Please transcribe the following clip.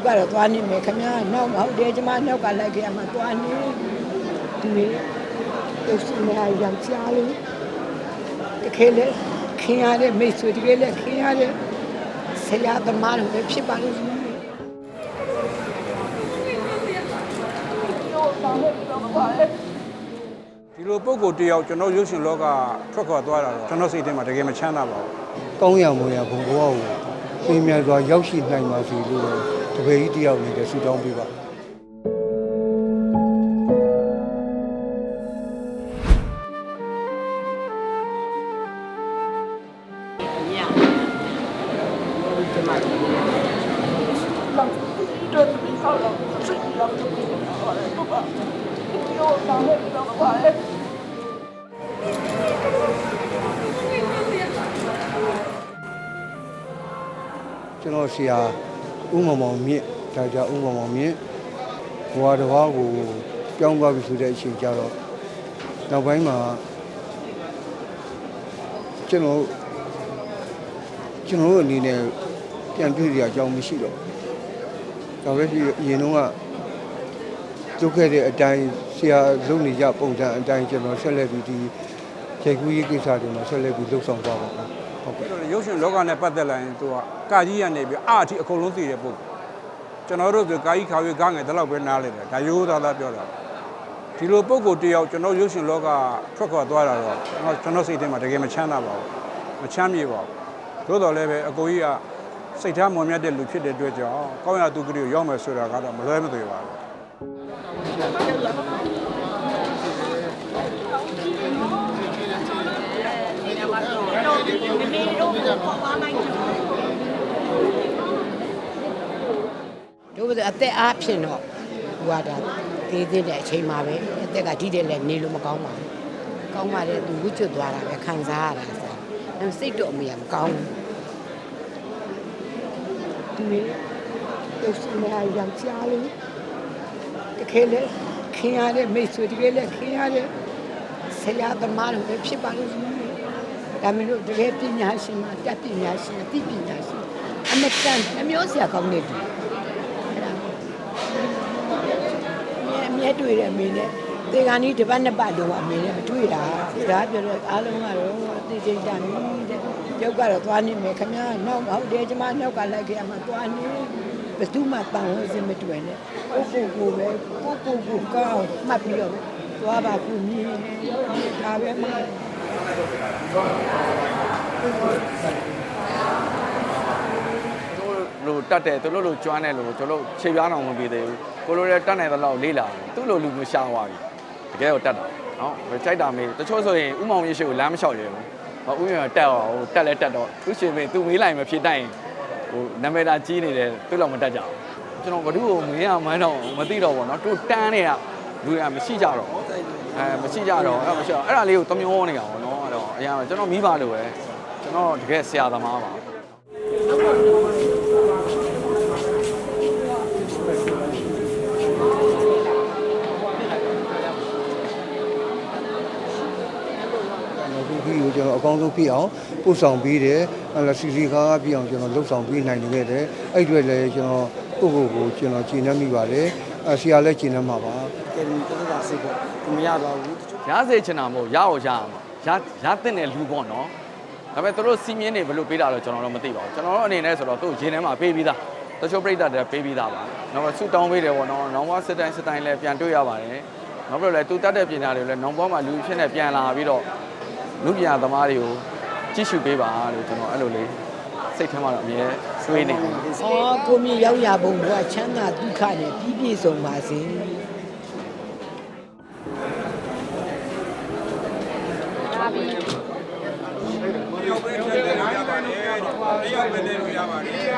တ်ကတော့သွားနေမယ်ခင်ဗျာနောက်မဟုတ်တယ်ကျမနောက်ကလိုက်ခဲ့ရမှာသွားနေဒီနေ့တုတ်စနေအယောက်ျားလေးတခဲလေခင်ရတဲ့မိတ်ဆွေတကယ်လေခင်ရတဲ့ဆရာသမားတွေပဲဖြစ်ပါလို့ရှိတယ်ဒီလိုပုံကိုတယောက်ကျွန်တော်ရုပ်ရှင်လောကထွက်ခွာသွားတာတော့ကျွန်တော်စိတ်ထဲမှာတကယ်မချမ်းသာပါဘူးကောင်းရမွေရဘုံဘဝကိုပြင်မြန်စွာရောက်ရှိနိုင်ပါစေလို့ တပည့်ကြီးတယောက်အနေနဲ့ဆုတောင်းပေးပါကျွန်တော်ဆရာ ဥမ္မာမောင်မြင့်ဒါကြဥမ္မာမောင်မြင့်ဘဝတစ်ပါးကိုပြောင်းသွားပြီဆိုတဲ့အချိန်ကျတော့နောက်ပိုင်းမှာကျွန်တော်ကျွန်တော်တို့အနေနဲ့ပြန်တွေ့ရအကြောင်းမရှိတော့ဘူးဒါပဲဖြစ်အရင်တော့ကလုပ်ခဲ့တဲ့အတိုင်းဆရာလုပ်နေကြပုံစံအတိုင်းကျွန်တော်ဆက်လက်ပြီးဒီ ချိန်ကူးရေးကိစ္စတွေမှာဆက်လက်ပြီးလုပ်ဆောင်သွားပါမယ်ဟုတ်ကဲ့အဲ့တော့ရုပ်ရှင်လောကနဲ့ပတ်သက်လာရင်သူကကာကြီးရနေပြီးအအထိအကုန်လုံးသိတဲ့ပုံကျွန်တော်တို့ဆိုကာကြီးခါရွေကားငယ်တလောက်ပဲနားလေတယ်ဒါရိုးသားသားပြောတာဒီလိုပုံကိုတယောက်ကျွန်တော်ရုပ်ရှင်လောကထွက်ခွာသွားတာတော့ကျွန်တော်ကျွန်တော်စိတ်ထဲမှာတကယ်မချမ်းသာပါဘူးမချမ်းမြေပါဘူးသို့တော်လည်းပဲအကိုကြီးကစိတ်ထားမွန်မြတ်တဲ့လူဖြစ်တဲ့အတွက်ကြောင့်ကောင်းရာသူကလေးကိုရောက်မယ်ဆိုတာကတော့မလွဲမသွေပါဘူး တို့အသက်အားဖြင့်တော့ဟိုကဒါသေးသေးတဲ့အချိန်မှာပဲအသက်ကဒီတဲ့လည်းနေလို့မကောင်းပါဘူးကောင်းပါလေသူဝှကျွတ်သွားတာပဲခံစားရတာဆိုတော့စိတ်တော့အမေကမကောင်းဘူးဒီနေ့တုတ်စနေအယောက်ျားလေးတခဲလေခင်ရတဲ့မိတ်ဆွေတကယ်လေခင်ရတဲ့ဆရာသမားတွေပဲဖြစ်ပါလို့ရှိတယ် ဒါမင်းတို့တကယ်ပညာရှင်မှာတက်ပညာရှင်အသိပညာရှင်အမတန်အမျိုးဆရာကောင်းနေတယ်အမြဲတွေ့တယ်အမေနဲ့တေကန်ကြီးတစ်ပတ်နှစ်ပတ်တော့အမေနဲ့မတွေ့တာဒါပြောတော့အားလုံးကတော့အသေးချင်းတန်ပြီတဲ့ရုပ်ကတော့သွားနေမယ်ခမနောက်ဟုတ်တယ်ကျမနောက်ကလိုက်ခဲ့ရမှာသွားနေဘယ်သူမှပန်ဝစင်မတွေ့နဲ့ကိုကိုကိုပဲကိုကိုကိုကောင်းမှတ်ပြီးတော့သွားပါကူမြင်ဒါပဲမှသူတို့ လိုတတ်တယ်သူတို့လိုကျွမ်းတယ်လို့ကျွန်တော်တို့ခြေပြားအောင်မပေးသေးဘူးကိုလိုလည်းတတ်နိုင်တဲ့လောက်လေးလာတယ်သူ့လိုလူမျိုးရှားသွားပြီတကယ်တော့တတ်တာနော်ကြိုက်တာမေးတချို့ဆိုရင်ဥမောင်ရေရှိကိုလမ်းမလျှောက်ရဘူးဟောဥမောင်တက်အောင်ဟိုတက်လဲတက်တော့သူရှင်မေးသူမေးလိုက်မဖြစ်တိုင်းဟိုနာမည်တာကြီးနေတယ်သူ့လောက်မတက်ကြဘူးကျွန်တော်ဘ누구ကိုမေးရမှန်းတော့မသိတော့ဘောနော်သူတန်းနေတာလူရမရှိကြတော့အဲမရှိကြတော့အဲ့မရှိတော့အဲ့ဒါလေးကိုတမျောနေတာပေါ့နော် အဲ့တော့အရင်ကျွန်တော်မိပါလို့ပဲကျွန်တော်တကယ်ဆရာသမားပါဒီဗီဒီယိုကျွန်တော်အကောင်းဆုံးဖြစ်အောင်ပို့ဆောင်ပေးတယ်အဲ့ဒါစီစီကားကားဖြစ်အောင်ကျွန်တော်လှုပ်ဆောင်ပေးနိုင်နေခဲ့တယ်အဲ့ဒီအတွက်လည်းကျွန်တော်ကိုယ့်ကိုယ်ကိုကျွန်တော်ကျင့်နှံ့မိပါတယ်အဆရာလည်းကျင့်နှံ့မှာပါကယ်ဒမီတက်တာစိတ်ပေါ့ဒီမရတော့ဘူးရစေချင်တာမဟုတ်ရအောင်ရအောင် ရရတဲ့နယ်လူပေါ့နော်ဒါပေမဲ့သူတို့စီမင်းတွေဘယ်လိုပေးတာလဲကျွန်တော်တော့မသိပါဘူးကျွန်တော်တို့အနေနဲ့ဆိုတော့သူ့ရင်ထဲမှာပေးပြီးသားတချို့ပြိတ္တတွေပေးပြီးသားပါနောက်ဆူတောင်းပေးတယ်ပေါ့နော်နောင်ဘွားစစ်တိုင်းစစ်တိုင်းလည်းပြန်တွေ့ရပါတယ်နောက်ပြီးတော့လည်းသူတတ်တဲ့ပညာတွေလည်းနောင်ဘွားမှာလူဖြစ်နေပြန်လာပြီးတော့လူပညာသမားတွေကိုကြည့်ရှုပေးပါလို့ကျွန်တော်အဲ့လိုလေးစိတ်ထဲမှာတော့အမြဲတွေးနေတယ်။အော်ကိုမြရောက်ရဘုံကချမ်းသာဒုက္ခနဲ့ပြည့်ပြည့်စုံပါစေ။ တယောက်ပဲထည့်လို့ရပါတယ်တယောက်ပဲထည့်လို့ရပါတယ်